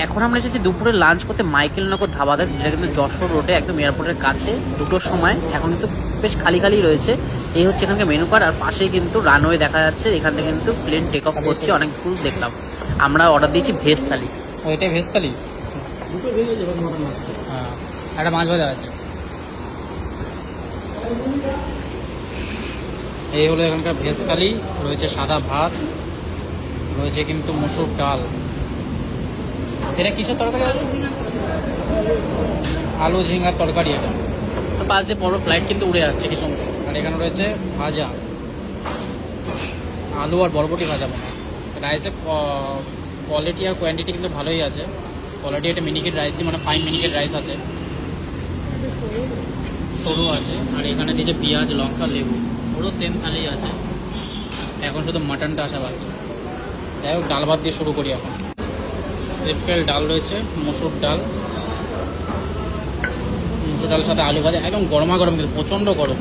এখন আমরা এসেছি দুপুরে লাঞ্চ করতে মাইকেল নগর ধাবাতে যেটা কিন্তু যশোর রোডে একদম এয়ারপোর্টের কাছে দুটোর সময়। এখন কিন্তু বেশ খালি খালি রয়েছে। এই হচ্ছে এখানকার মেনু কার্ড আর পাশেই কিন্তু রানওয়ে দেখা যাচ্ছে। এখান থেকে কিন্তু প্লেন টেক অফ করছে অনেক দূর দেখলাম। আমরা অর্ডার দিয়েছি ভেজ থালি ও এটাই ভেজ থালি হ্যাঁ একটা মাছ ভাজা আছে। এই হলো এখানকার ভেজ থালি রয়েছে সাদা ভাত রয়েছে কিন্তু মসুর ডাল। এটা কিসের তরকারি আলু ঝিঙ্গার তরকারি এটা। পাশ দিয়ে বড় ফ্লাইট কিন্তু উড়ে যাচ্ছে কি সুন্দর আর এখানে রয়েছে ভাজা। আলু আর বরবটি ভাজা রাইসের কোয়ালিটি আর কোয়ান্টিটি কিন্তু ভালোই আছে। কোয়ালিটি একটা মিনিকেট রাইসই মানে ফাইভ মিনিকেট রাইস আছে। সরু আছে। আর এখানে দিয়েছে পেঁয়াজ, লঙ্কা, লেবু। পুরো সেম থালি আছে। এখন শুধু মাটনটা আসা বাকি। যাই হোক, ডাল ভাত দিয়ে শুরু করি এখন। সিম্পল ডাল রয়েছে, মসুর ডাল। মসুর ডালের সাথে আলু ভাজা, একদম গরমা গরম কিন্তু, প্রচণ্ড গরম।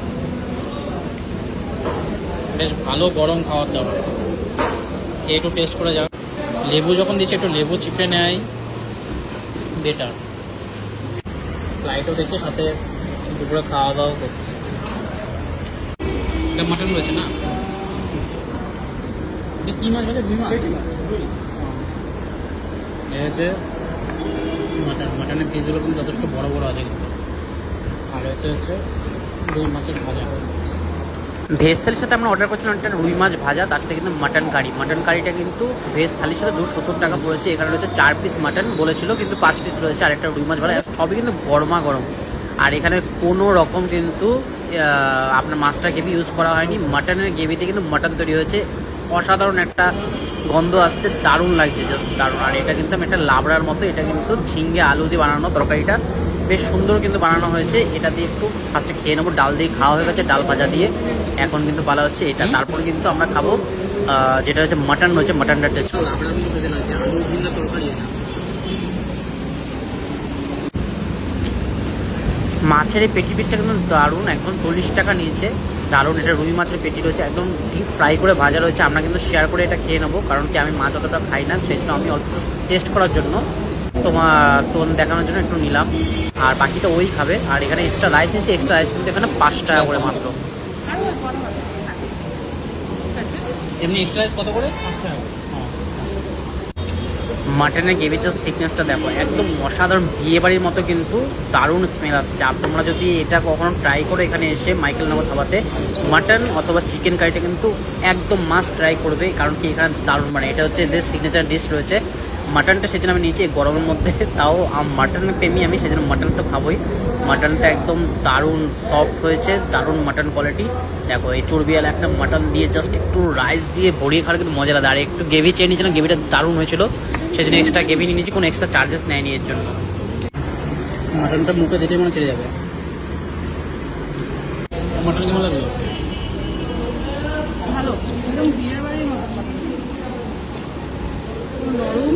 বেশ ভালো গরম খাওয়ার খেয়ে একটু টেস্ট করে যাও। লেবু যখন দিচ্ছে, একটু লেবু চিপে নেয়। বেটার লাইটও দিচ্ছে, সাথে দুপুরে খাওয়া দাওয়া করছে মাটন রয়েছে না? কি মাছ বলে? বিমা? এই হচ্ছে মাটন মাটনের পিসগুলো কিন্তু যথেষ্ট বড় বড় আছে কিন্তু। আর হচ্ছে হচ্ছে রুই মাছের ভাজা। ভেজ থালির সাথে আমরা অর্ডার করছিলাম একটা রুই মাছ ভাজা, তার সাথে কিন্তু মাটন কারি মাটন কারিটা কিন্তু ভেজ থালির সাথে দুশো সত্তর টাকা পড়েছে। এখানে রয়েছে চার পিস মাটন বলেছিল, কিন্তু পাঁচ পিস রয়েছে, আর একটা রুই মাছ ভাজা। সবই কিন্তু গরমা গরম। আর এখানে কোনো রকম কিন্তু আপনার মাছটা গ্রেভি ইউজ করা হয়নি। মাটনের গ্রেভিতে কিন্তু মাটন তৈরি হয়েছে। অসাধারণ একটা গন্ধ আসছে দারুণ লাগছে জাস্ট দারুণ। আর এটা কিন্তু আমি একটা লাবড়ার মতো এটা কিন্তু ঝিঙ্গে আলু দিয়ে বানানো তরকারিটা। বেশ সুন্দর কিন্তু বানানো হয়েছে। এটা দিয়ে একটু ফার্স্টে খেয়ে নেব ডাল দিয়ে খাওয়া হয়ে গেছে ডাল ভাজা দিয়ে। এখন কিন্তু ভালো হচ্ছে এটা। তারপর কিন্তু আমরা খাব যেটা হচ্ছে মাটন রয়েছে মাটনটা টেস্ট লাবড়ার মতো খেতে লাগছে আলু ঝিঙ্গা তরকারি এটা মাছের এই পেটি পিসটা কিন্তু দারুণ একদম চল্লিশ টাকা নিয়েছে। দারুণ এটা রুই মাছের পেটি রয়েছে একদম ডিপ ফ্রাই করে ভাজা রয়েছে। আমরা কিন্তু শেয়ার করে এটা খেয়ে নেব কারণ কি আমি মাছ অতটা খাই না সেই জন্য আমি অল্প টেস্ট করার জন্য তোমার তোন দেখানোর জন্য একটু নিলাম। আর বাকিটা ওই খাবে। আর এখানে এক্সট্রা রাইস নিয়েছি এক্সট্রা রাইস কিন্তু এখানে পাঁচ টাকা করে মাত্র। এমনি এক্সট্রা কত করে? পাঁচ টাকা মাটনের গ্রেভি জাস্ট থিকনেসটা দেখো, একদম অসাধারণ বিয়ে বাড়ির মতো কিন্তু দারুণ স্মেল আসছে। আর তোমরা যদি এটা কখনো ট্রাই করো এখানে এসে মাইকেল নগর ধাবাতে, মাটন অথবা চিকেন কারিটা কিন্তু একদম মাস্ট ট্রাই করবে, কারণ কি এখানে দারুণ মানে এটা হচ্ছে এদের সিগনেচার ডিশ রয়েছে। মাটনটা সেজন্য আমি নিয়েছি গরমের মধ্যে, তাও মাটনের প্রেমী আমি, সেজন্য মাটন তো খাবোই। মাটনটা একদম দারুণ সফট হয়েছে, দারুণ মাটন কোয়ালিটি দেখো, এই চর্বিয়ালা একটা মাটন দিয়ে জাস্ট একটু রাইস দিয়ে ভরিয়ে খাওয়ার কিন্তু মজা লাগে আর একটু গ্রেভি চেয়ে নিয়েছিলাম গ্রেভিটা দারুণ হয়েছিল। সেই জন্য এক্সট্রা গ্রেভি নিয়ে নিয়েছি কোনো এক্সট্রা চার্জেস নেয়নি এর জন্য। মাটনটা মুখে দিতে মনে চলে যাবে। মাটন কেমন লাগল? ভালো। একদম বিয়ের বাড়ির মতো নরম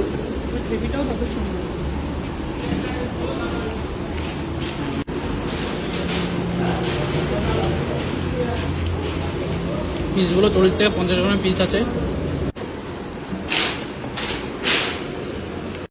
গ্রেভিটাও কত সুন্দর। পিসগুলো চল্লিশ থেকে পঞ্চাশ গ্রামের পিস আছে।